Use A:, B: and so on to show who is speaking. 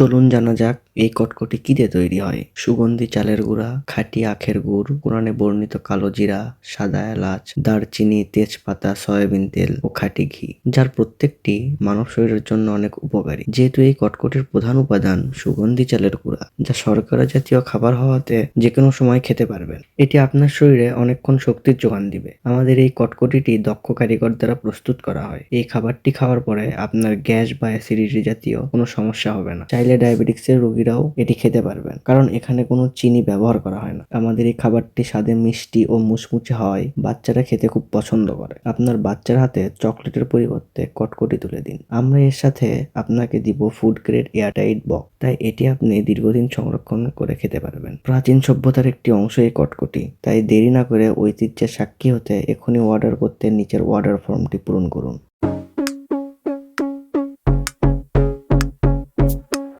A: চলুন জানা যাক। এই কটকটি কি দিয়ে তৈরি হয়? সুগন্ধি চালের গুঁড়া, খাঁটি আখের গুড় কোরআনে বর্ণিত কালো জিরা, সাদা এলাচ, দারচিনি, তেজপাতা, সয়াবিন তেল ও খাঁটি ঘি, যার প্রত্যেকটি মানব শরীরের জন্য অনেক উপকারী। যেহেতু এই কটকটির প্রধান উপাদান সুগন্ধি চালের গুঁড়া, যা শর্করা জাতীয় খাবার হওয়াতে যে কোনো সময় খেতে পারবেন। এটি আপনার শরীরে অনেকক্ষণ শক্তির যোগান দিবে। আমাদের এই কটকটিটি দক্ষ কারিগর দ্বারা প্রস্তুত করা হয়। এই খাবারটি খাওয়ার পরে আপনার গ্যাস বা অ্যাসিডিটি জাতীয় কোনো সমস্যা হবে না। চাইলে ডায়াবেটিক্সের রোগীরাও এটি খেতে পারবেন। কারণ এখানে কোনো চিনি ব্যবহার করা হয় না। আমাদের এই খাবারটি স্বাদে মিষ্টি ও মুচমুচে হয় বাচ্চারা খেতে খুব পছন্দ করে। আপনার বাচ্চার হাতে চকলেটের পরিবর্তে কটকটি তুলে দিন। আমরা এর সাথে আপনাকে দিব ফুড গ্রেড এয়ারটাইট বক্স তাই এটি আপনি দীর্ঘদিন সংরক্ষণ করে খেতে পারবেন। প্রাচীন সভ্যতার একটি অংশ এই কটকটি। তাই দেরি না করে ঐতিহ্যের সাক্ষী হতে এখনই অর্ডার করতে নিচের অর্ডার ফর্মটি পূরণ করুন।